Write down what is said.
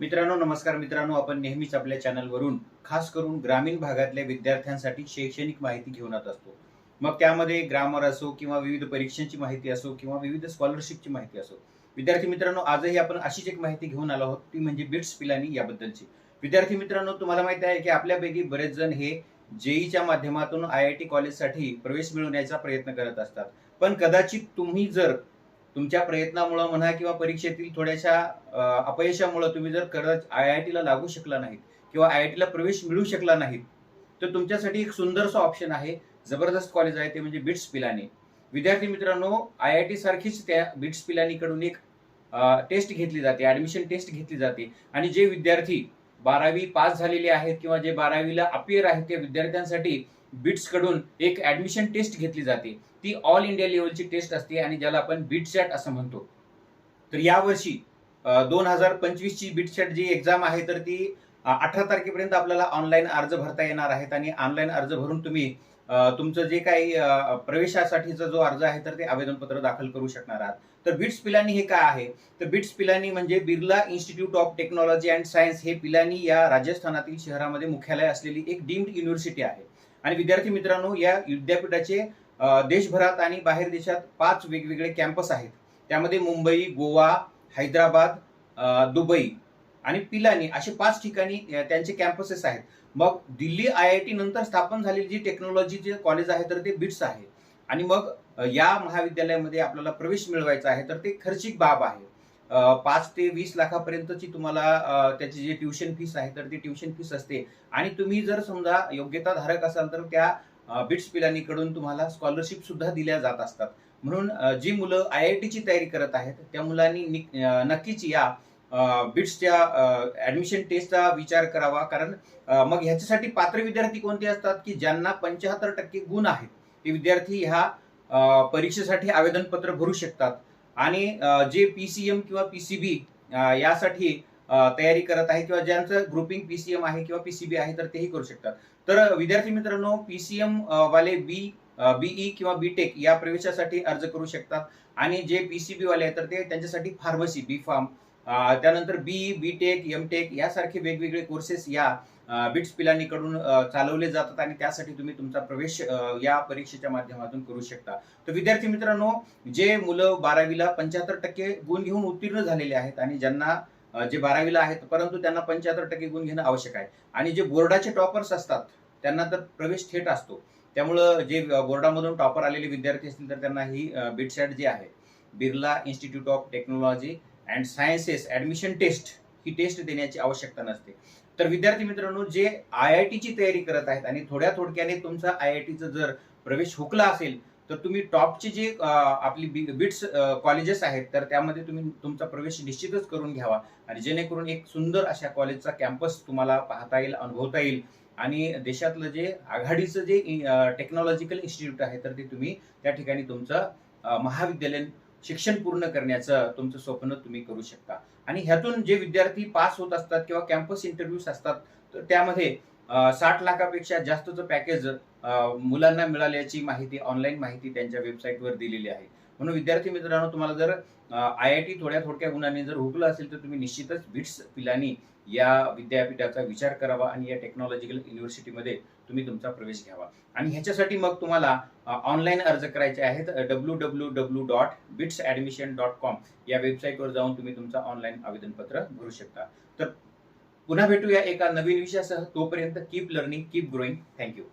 मित्रांनो नमस्कार मित्रांनो. आपण नेहमीच आपल्या चॅनलवरून खास करून ग्रामीण भागातल्या विद्यार्थ्यांसाठी शैक्षणिक माहिती घेऊन येत असतो. मग त्यामध्ये ग्रामर असो किंवा विविध परीक्षांची माहिती असो किंवा विविध स्कॉलरशिपची माहिती असो. विद्यार्थी मित्रांनो आजही आपण अशीच एक माहिती घेऊन आलो आहोत. ती म्हणजे बिट्स पिलानी याबद्दलची. विद्यार्थी मित्रांनो तुम्हाला माहिती आहे की आपल्यापैकी बरेच जण हे जेईच्या माध्यमातून आय आय टी कॉलेजसाठी प्रवेश मिळवण्याचा प्रयत्न करत असतात. पण कदाचित तुम्ही जर तुमच्या प्रयत्नामुळे म्हणा किंवा परीक्षेतील थोड्याशा अपयशामुळे तुम्ही जर करत आय आय टीला लागू शकला नाहीत किंवा आय आय टीला प्रवेश मिळू शकला नाहीत तर तुमच्यासाठी एक सुंदरसं ऑप्शन आहे. जबरदस्त कॉलेज आहे ते म्हणजे बिट्स पिलानी. विद्यार्थी मित्रांनो आय आय टी सारखीच त्या बिट्स पिलानीकडून एक टेस्ट घेतली जाते ॲडमिशन टेस्ट घेतली जाते. आणि जे विद्यार्थी बारावी पास झालेले आहेत किंवा जे बारावीला अपियर आहेत त्या विद्यार्थ्यांसाठी बिट्सकडून एक ऍडमिशन टेस्ट घेतली जाते. ती ऑल इंडिया लेवलची टेस्ट असते आणि ज्याला आपण बिटसॅट असं म्हणतो. तर यावर्षी दोन हजार पंचवीसची बिटसॅट जी एक्झाम आहे तर ती अठरा तारखेपर्यंत आपल्याला ऑनलाईन अर्ज भरता येणार आहेत आणि ऑनलाईन अर्ज भरून तुम्ही तुमचं जे काही प्रवेशासाठीचा जो अर्ज आहे तर ते आवेदनपत्र दाखल करू शकणार आहात. तर बिट्स पिलानी हे काय आहे? तर बिट्स पिलानी म्हणजे Birla institute of technology and science हे पिलानी या राजस्थानातील शहरामध्ये मुख्यालय असलेली एक डीम्ड युनिव्हर्सिटी आहे. आणि विद्यार्थी मित्रांनो या विद्यापीठाचे देशभरात आणि बाहेर देशात पाच वेगवेगळे कॅम्पस आहेत. त्यामध्ये मुंबई गोवा हैदराबाद दुबई आणि पिलानी असे पाच ठिकाणी त्यांचे कॅम्पसेस आहेत. मग दिल्ली आय आय टी नंतर स्थापन झालेली जी टेक्नॉलॉजी जे कॉलेज आहे तर ते बिट्स आहे. आणि मग या महाविद्यालयामध्ये आपल्याला प्रवेश मिळवायचा आहे तर ते खर्चिक बाब आहे. पाच ते वीस लाखापर्यंतची तुम्हाला त्याची जी ट्युशन फीस आहे तर ती ट्युशन फीस असते. आणि तुम्ही जर समजा योग्यताधारक असाल तर त्या बिट्स पिलानीकडून तुम्हाला स्कॉलरशिप सुद्धा दिल्या जात असतात. म्हणून जी मुलं आय आय टीची तयारी करत आहेत त्या मुलांनी नक्कीच या बिट्सच्या ऍडमिशन टेस्टचा विचार करावा. कारण मग ह्याच्यासाठी पात्र विद्यार्थी कोणते असतात की ज्यांना पंच्याहत्तर टक्के गुण आहेत. ते विद्यार्थी ह्या परीक्षेसाठी आवेदनपत्र भरू शकतात. आणि जे पी सी एम किंवा पी सी बी यासाठी तयारी करत आहे किंवा ज्यांचं ग्रुपिंग पी सी एम आहे किंवा पी सी बी आहे तर तेही करू शकतात. तर विद्यार्थी मित्रांनो पी सी एम वाले बी बीई किंवा बीटेक या प्रवेशासाठी अर्ज करू शकतात. आणि जे पी सी वाले आहेत तर ते त्यांच्यासाठी फार्मसी बी फार्म त्यानंतर B B tech M tech यासारखे वेगवेगळे कोर्सेस या बिट्स पिलानीकडून चालवले जातात आणि त्यासाठी तुम्ही तुमचा प्रवेश या परीक्षेच्या माध्यमातून करू शकता. तर विद्यार्थी मित्रांनो जे मुलं बारावीला पंच्याहत्तर टक्के गुण घेऊन उत्तीर्ण झालेले आहेत आणि ज्यांना जे बारावीला आहेत परंतु त्यांना पंच्याहत्तर टक्के गुण घेणं आवश्यक आहे. आणि जे बोर्डाचे टॉपर्स असतात त्यांना तर प्रवेश थेट असतो. त्यामुळं जे बोर्डामधून टॉपर आलेले विद्यार्थी असतील तर त्यांना ही बिटसॅट जी आहे. Birla institute of technology and sciences admission test he test देण्याची आवश्यकता नसते. तर विद्यार्थी मित्रांनो जे आय आय टीची तयारी करत आहेत आणि थोड्या थोडक्याने तुमचा आय आय टीचा जर प्रवेश हुकला असेल तर तुम्ही टॉपची जी आपली आपली बिट्स कॉलेजेस आहेत तर त्यामध्ये तुम्ही तुमचा प्रवेश निश्चितच करून घ्यावा. आणि जेणेकरून एक सुंदर अशा कॉलेजचा कॅम्पस तुम्हाला पाहता येईल अनुभवता येईल. आणि देशातलं जे आघाडीचं जे टेक्नॉलॉजिकल इन्स्टिट्यूट आहे तर ते तुम्ही त्या ठिकाणी तुमचं महाविद्यालयीन शिक्षण पूर्ण करण्याचं तुमचं स्वप्न तुम्ही करू शकता. आणि ह्यातून जे विद्यार्थी पास होत असतात किंवा कॅम्पस इंटरव्ह्यूज असतात तर त्यामध्ये साठ लाखापेक्षा जास्तचं पॅकेज मुलांना मिळाल्याची माहिती ऑनलाईन माहिती त्यांच्या वेबसाईटवर दिलेली आहे. म्हणून विद्यार्थी मित्रांनो तुम्हाला जर आय आय टी थोड्या थोडक्या गुणांनी जर हुकलं असेल तर तुम्ही निश्चितच बिट्स पिलानी या विद्यापीठाचा विचार करावा आणि या टेक्नॉलॉजिकल युनिव्हर्सिटीमध्ये तुम्ही तुमचा प्रवेश घ्यावा. आणि ह्याच्यासाठी मग तुम्हाला ऑनलाईन अर्ज करायचे आहेत W W W dot BITS admission dot com या वेबसाईटवर जाऊन तुम्ही तुमचं ऑनलाईन आवेदनपत्र भरू शकता. तर पुन्हा भेटूया एका नवीन विषयासह. तोपर्यंत keep learning keep growing thank you